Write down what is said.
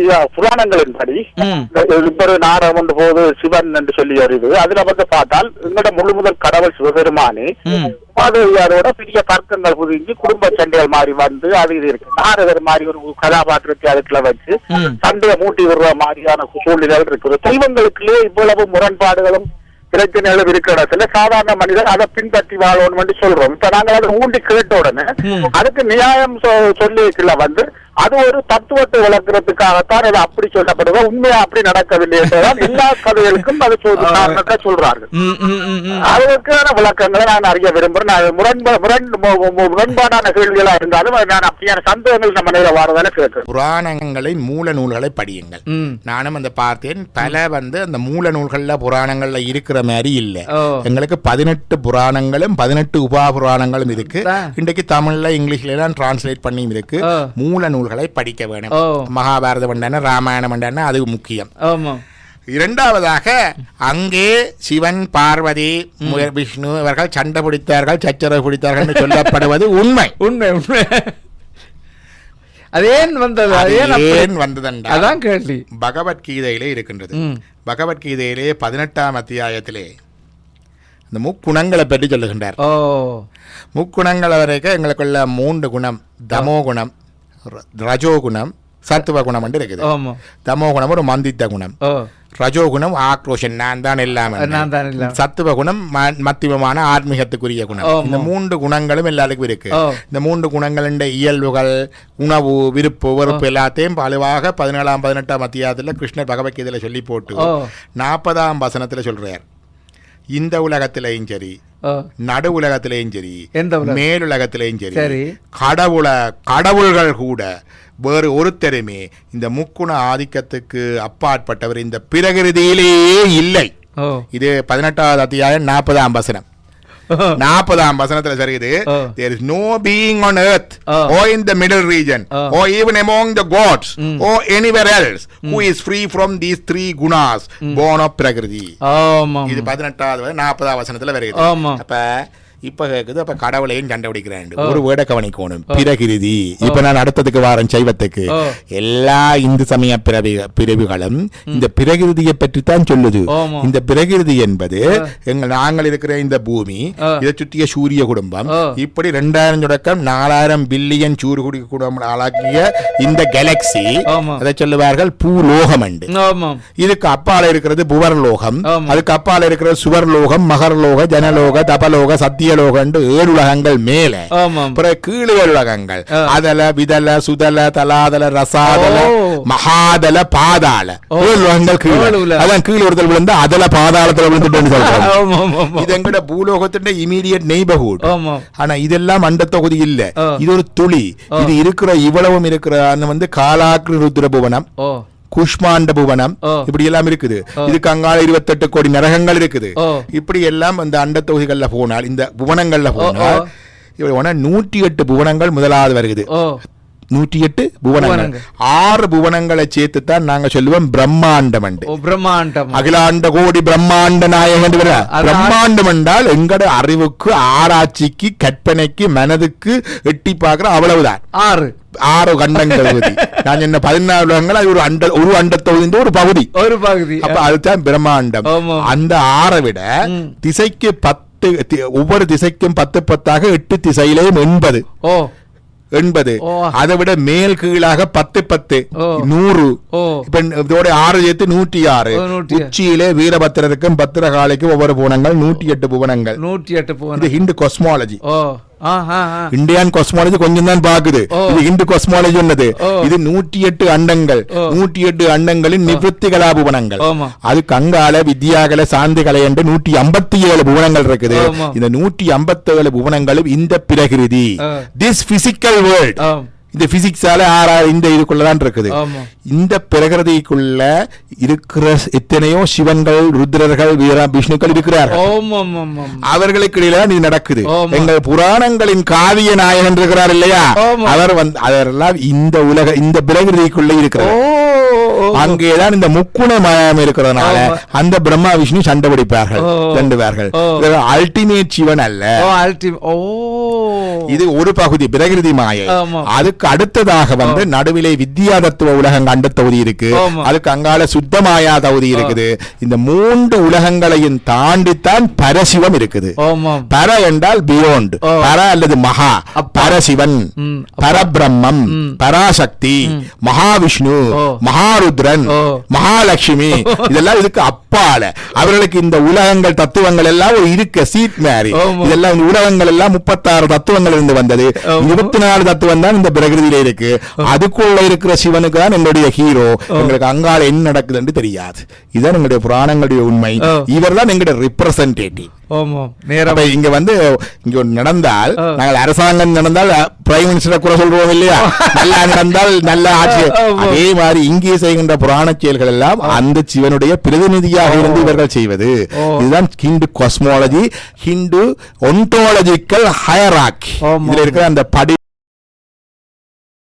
Idea புராணங்களின்படி ம். இப்ப ஒரு நாடகம் ஒன்று போது சிவன் என்று சொல்லி வருது அதுல வந்து பார்த்தால் எங்கட முழு முதல் கடவுள் சிவபெருமானே ம். உபாதையாரோட பெரிய தர்க்கங்கள் புரிஞ்சு குடும்ப சண்டைகள் மாதிரி வந்து அது இது இருக்கு நாரதர் மாதிரி ஒரு கதாபாத்திரத்தை அதுக்குள்ள வச்சு. சண்டையை மூட்டி விடுற மாதிரியான சூழ்நிலைகள் இருக்குது தெய்வங்களுக்குள்ளே இவ்வளவு முரண்பாடுகளும் பிரச்சனைகளும் இருக்கிற இடத்துல சாதாரண மனிதர் அதை பின்பற்றி வாழணும் சொல்றோம் இப்ப நாங்கள் அதை ஊண்டி கேட்ட உடனே. அதுக்கு நியாயம் சொ- சொல்லியிருக்கல வந்து அது ஒரு தத்துவத்தை விளக்குறதுக்காகத்தான் அது அப்படி சொல்லப்படுது உண்மையா அப்படி நடக்கவில்லை என்றுதான் எல்லா கதைகளுக்கும் அது காரணத்தை சொல்றார்கள் ம், ம், ம், ம். அதற்கான விளக்கங்களை நான் அறிய விரும்புறேன் நான் முரண்பா முரண் முரண்பாடான கேள்விகளா இருந்தாலும் நான் அப்படியான சந்தேகங்கள் நம்ம நேரம் வாரதான கேட்கிறேன் புராணங்களின் மூல நூல்களை படியுங்கள் ம். நானும் அந்த பார்த்தேன் பல வந்து அந்த மூல நூல்கள்ல புராணங்கள்ல இருக்கிற மாதிரி இல்ல. எங்களுக்கு பதினெட்டு புராணங்களும் பதினெட்டு உபா புராணங்களும் இருக்கு. இன்றைக்கு தமிழ்ல இங்கிலீஷ்ல எல்லாம் டிரான்ஸ்லேட் பண்ணியும் இருக்கு. மூல நூல்களை படிக்க வேணும். மகாபாரதம் மண்டான ராமாயணம் மண்டான அது முக்கியம். இரண்டாவதாக அங்கே சிவன் பார்வதி விஷ்ணு இவர்கள் சண்டை பிடித்தார்கள் சச்சரவு பிடித்தார்கள் சொல்லப்படுவது உண்மை. உண்மை உண்மை. அது ஏன் வந்தது அது அது ஏன் அப்படி? ஏன் வந்ததென்றால் அதான் கேள்வி. பகவத்கீதையிலே இருக்கின்றது. பகவத்கீதையிலே பதினெட்டாம் அத்தியாயத்திலே இந்த முக்குணங்களை பற்றி சொல்லுகின்றார். ஓ. முக்குணங்கள் வரைக்கும் எங்களுக்குள்ள மூன்று குணம் தமோ குணம் ர- ரஜோ குணம் சத்துவ குணம் என்று இருக்குது தமோ குணம் ஒரு மந்தித்த குணம் ஓ ரஜோ குணம் ஆக்ரோஷன் நான் தான் எல்லாம். சத்துவ குணம் ம- மத்தியமமான ஆத்மீகத்துக்குரிய குணம். இந்த மூன்று குணங்களும் எல்லாருக்கும் இருக்கு. இந்த மூன்று குணங்களின் இயல்புகள் உணவு விருப்பு வெறுப்பு எல்லாத்தையும் பழுவாக பதினேழாம் பதினெட்டாம் அத்தியாயத்தில் கிருஷ்ணர் பகவத்கீதையில சொல்லி போட்டு. நாற்பதாம் வசனத்துல சொல்றார் இந்த உலகத்திலையும் சரி நடு உலகத்திலையும் சரி எந்த உலகம்? மேல் உலகத்திலையும் சரி. கடவுள கடவுள்கள் கூட வேறு ஒருத்தருமே இந்த முக்குண ஆதிக்கத்துக்கு அப்பாற்பட்டவர் இந்த பிரகிருதியிலேயே இல்லை இது பதினெட்டாவது அத்தியாயம் நாற்பதாம் வசனம் நாற்பதாம் வசனத்துல சரியுது ஓ. there is no being on earth O. in the middle region O. or even among the gods ம். or anywhere else who is free from these three gunas born of prakriti ஆமா இது பதினெட்டாவது நாற்பதாம் வசனத்துல ஆமா. அப்ப இப்ப கேக்குது அப்ப கடவுளையும் கண்டுபிடிக்கிறேன் ஒரு வேட கவனிக்கணும். பிரகிருதி இப்ப நான் அடுத்ததுக்கு வாரன் சைவத்துக்கு. எல்லா இந்து சமய பிறவி பிரிவுகளும் இந்த பிரகிருதியை பற்றி தான் சொல்லுது. இந்த பிரகிருதி என்பது எங்கள் நாங்கள் இருக்கிற இந்த பூமி. இதை சுற்றிய சூரிய குடும்பம். இப்படி ரெண்டாயிரம் தொடக்கம் நாலாயிரம் பில்லியன் சூரிய குடும்பம் ஆளாக்கிய இந்த கேலக்சி. அதை சொல்லுவார்கள் பூலோகம் ஆமா. இதுக்கு அப்பால இருக்கிறது புவர்லோகம். ஆமா. அதுக்கு அப்பால இருக்கிறது சுவர்லோகம் மகர்லோக ஜனலோக தபலோக சத்தியலோகம். ஏழு உலகங்கள் மேல. பிறகு கீழே உலகங்கள். அதல விதல சுதல தலாதல ரசாதல. மகாதல பாதாள. ஏழு உலகங்கள் கீழே. ஏழு. அதான் கீழே ஒருத்தர் விழுந்து அதல பாதாளத்துல விழுந்துட்டு சொல்றாங்க. இது எங்கட பூலோகத்தின் இமீடியட் நெய்பர்ஹுட் ஆனா இதெல்லாம் அண்ட தொகுதி இல்ல. இது ஒரு துளி. இது இருக்கிற இவ்வளவும் இருக்கிற வந்து காலாக்ரி ருத்ர புவனம் ஓ. குஷ்மாண்ட புவனம். இப்படி எல்லாம் இருக்குது. இதுக்கு அங்கால இருபத்தெட்டு கோடி நரகங்கள் இருக்குது. இப்படி எல்லாம் அந்த அண்ட தொகுதிகள்ல போனால் இந்த புவனங்கள்ல போனால் போனா நூற்றி எட்டு புவனங்கள் முதலாவது வருகிறது. நூற்றி எட்டு புவனங்கள். ஆறு புவனங்களை சேர்த்து தான் நாங்க சொல்லுவோம் பிரம்மாண்டம் பிரம்மாண்டம். அகிலாண்ட கோடி பிரம்மாண்ட நாயகன் பிரம்மாண்டம் என்றால் எங்கட அறிவுக்கு ஆராய்ச்சிக்கு கற்பனைக்கு மனதுக்கு எட்டி பார்க்கிற அவ்வளவுதான். ஆறு. ஆறு கண்டங்கள் நான் என்ன பதினாறு உலகங்கள் அது ஒரு அண்ட ஒரு அண்டத்தொகுதின்ற ஒரு பகுதி ஒரு பகுதி அப்ப அதுதான் பிரம்மாண்டம். அந்த ஆறை விட. திசைக்கு பத்து ஒவ்வொரு திசைக்கும் பத்து பத்தாக எட்டு திசையிலேயும் எண்பது ஓ எண்பது. அதை விட மேல் கீழாக பத்து பத்து. நூறு இப்ப இதோட ஆறு சேர்த்து நூற்றி ஆறு. உச்சியிலே வீரபத்திரருக்கும் பத்திரகாளிக்கும் ஒவ்வொரு புவனங்கள் நூற்றி எட்டு புவனங்கள் நூற்றி எட்டு ஹிந்து காஸ்மாலஜி. இந்தியன் காஸ்மாலஜி கொஞ்சம் தான் பாக்குது. இது இந்து காஸ்மாலஜி சொன்னது ஓ. இது நூற்றி எட்டு அண்டங்கள். நூற்றி எட்டு அண்டங்களின் நிவൃத்தி கலாபுவனங்கள் ஆமா. அதுக்கு அங்கால வித்யாகல சாந்தி கலை என்று நூற்றி ஐம்பத்தி ஏழு புவனங்கள் இருக்குது. இந்த நூற்றி ஐம்பத்தி ஏழு புவனங்களும் இந்த பிரகிருதி. திஸ் பிசிக்கல் வேர்ல்ட் இந்த பிசிக்ஸால ஆறா இந்த இதுக்குள்ளதான் இருக்குது. இந்த பிரகிருதிக்குள்ள இருக்கிற எத்தனையோ சிவன்கள் ருத்ரர்கள் வீரா விஷ்ணுக்கள் இருக்கிறார்கள் ஓம் அவர்களுக்கு இடையில இது நடக்குது. எங்கள் புராணங்களின் காவிய நாயகன் இருக்கிறார் இல்லையா. அவர் வந்து அதெல்லாம் இந்த உலக இந்த பிரகிருதிக்குள்ள இருக்கிறார் அங்கேதான் இந்த முக்குண மயம் இருக்கிறதுனால. அந்த பிரம்மா விஷ்ணு சண்டை பிடிப்பார்கள் ஓ. ரெண்டு பேர்கள் ஓ. அல்டிமேட் சிவன் அல்ல ஓ இது ஒரு பகுதி பிரகிருதி மாயை. அதுக்கு அடுத்ததாக வந்து நடுவிலே வித்யா தத்துவ உலகம் கண்ட தொகுதி இருக்கு. அதுக்கு அங்கால சுத்த மாயா தொகுதி இருக்குது இந்த மூன்று உலகங்களையும் தாண்டித்தான் பரசிவம் இருக்குது பர என்றால் பியோண்ட். பர அல்லது மகா. பரசிவன். பரபிரம்மம். பராசக்தி மகாவிஷ்ணு ஓ. ஓ. மகாலட்சுமி. இதெல்லாம் இதுக்கு அப்பால. அவர்களுக்கு இந்த உலகங்கள் தத்துவங்கள் எல்லாம் ஒரு இருக்க சீட் ஆமா. இதெல்லாம் இந்த உலகங்கள் எல்லாம் முப்பத்தாறு தத்துவங்கள் இருந்து வந்தது. இருபத்தி நாலு தத்துவம் தான் இந்த பிரகிருதியில இருக்கு. அதுக்குள்ள இருக்கிற சிவனுக்கு தான் என்னுடைய ஹீரோ எங்களுக்கு அங்கால என்ன நடக்குதுன்னு தெரியாது. இதுதான் எங்களுடைய புராணங்களுடைய உண்மை. இவர் தான் எங்களுடைய ரிப்ரசன்டேட்டிவ் நேரம். இங்க வந்து இங்க நடந்தால். நாங்கள் அரசாங்கம் நடந்தால் பிரைம் மினிஸ்டர் குறை சொல்றோம் இல்லையா? நல்லா நடந்தால் நல்ல ஆட்சி. அதே மாதிரி இங்கே செய்கின்ற புராண செயல்கள் எல்லாம் அந்த சிவனுடைய பிரதிநிதியாக இருந்து இவர்கள் செய்வது. இதுதான் Hindu cosmology Hindu ontological hierarchy ஆமா. இதுல இருக்கிற அந்த படி